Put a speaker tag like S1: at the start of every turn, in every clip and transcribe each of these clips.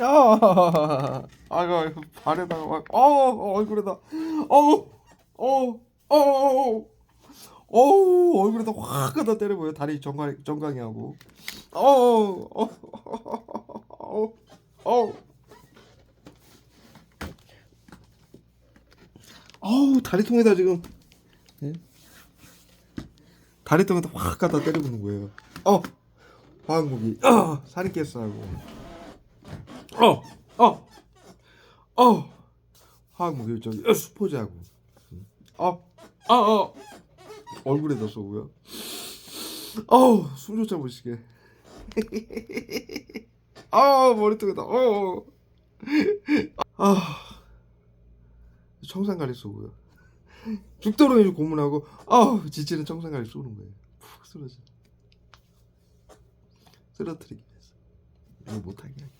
S1: 아, 아이고 발에다가 막, 어, 얼굴에다, 어, 어, 어, 어, 얼굴에다 확 갖다 때려보여 다리 정강 정강이 하고, 어, 어, 어, 어, 어우 다리통에다 지금, 예? 다리통에다 확 갖다 때려보는 거예요. 어, 화학무기, 어, 살인 깨스하고. 어, 어, 어, 화학무기 저기 어, 수포자고, 어, 어, 어, 얼굴에다 쏘고요. 어우 숨조차 못 쉬게. 아 머리통에다, 어, 아 청산가리 쏘고요. 죽도록 고문하고, 아 지치는 청산가리 쏘는 거예요. 푹 쓰러져. 쓰러뜨리기 위해서. 못하게 하기.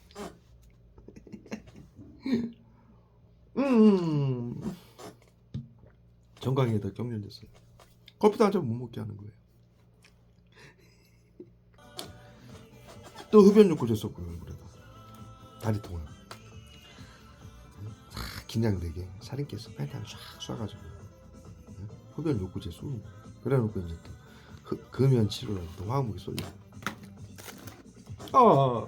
S1: 음. 정강이에다 경련됐어요. 커피도 한 잔 못 먹게 하는 거예요. 또 흡연 욕구 줬었고요 얼굴에다 다리통을 싹 긴장되게 살인 깨서 펜타를 쫙 쏴가지고 응? 흡연 욕구제 쏘는. 그래놓고 이제 또 흡- 금연 치료라고 또 화학무기 쏠려. 아.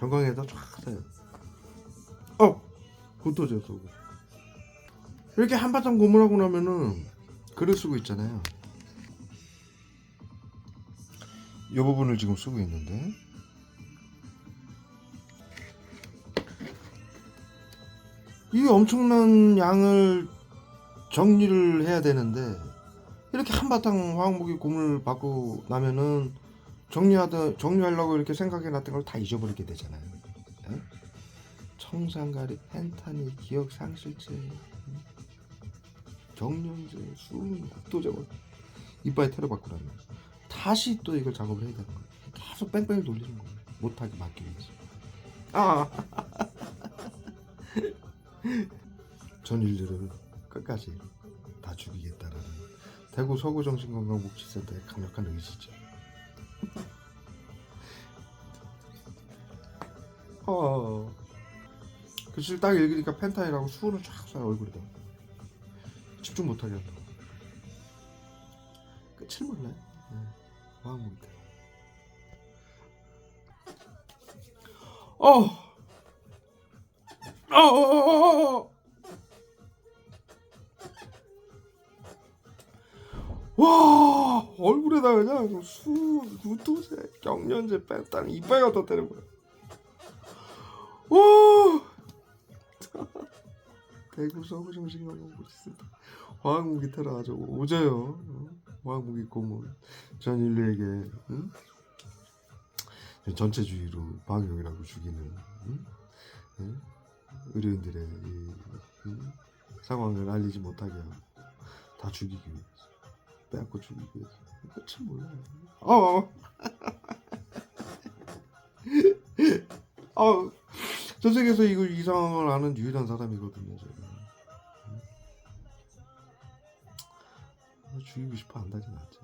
S1: 정강에다 쫙 사요. 어, 제가 쏘고. 이렇게 한바탕 고문하고 나면은 글을 쓰고 있잖아요. 이 부분을 지금 쓰고 있는데 이 엄청난 양을 정리를 해야 되는데 이렇게 한바탕 화학무기 고문을 받고 나면은 정리하다 정리하려고 이렇게 생각해 놨던 걸 다 잊어버리게 되잖아요. 예? 청산가리, 펜타닐, 기억 상실제, 음? 경련제, 수은, 국도제거 이빨에 테러 받고 나면 다시 또 이걸 작업을 해야 되는 거예요. 계속 뺑뺑이 돌리는 거예요. 못하게 막기 위해서. 아, 전 인류를 끝까지 다 죽이겠다라는 대구 서구 정신건강복지센터의 강력한 의지죠. 어. 글씨를 딱 읽으니까 펜타일하고 수은을 쫙 쏴요 얼굴에다. 집중 못하게 한다. 끝을 몰라요. 네. 못해. 어. 어, 어, 어, 어, 얼굴에다 그냥 수, 구토제, 경련제, 뺐다니 이빨 갖다 때려버려. 와 대구 서구 정신건강보시센터 화학무기 테러 아주 오져요. 어? 화학무기 고문 전 인류에게 응? 전체주의로 방역이라고 죽이는 응? 응? 의료인들의 이, 응? 상황을 알리지 못하게 하고 다 죽이기 위해서 빼앗고 죽이기 위해서 끝을 몰라요. 어. 어. 전 세계에서 이거 이 상황을 아는 유일한 사람이거든요. 제가. 응? 죽이고 싶어 한다진 않죠.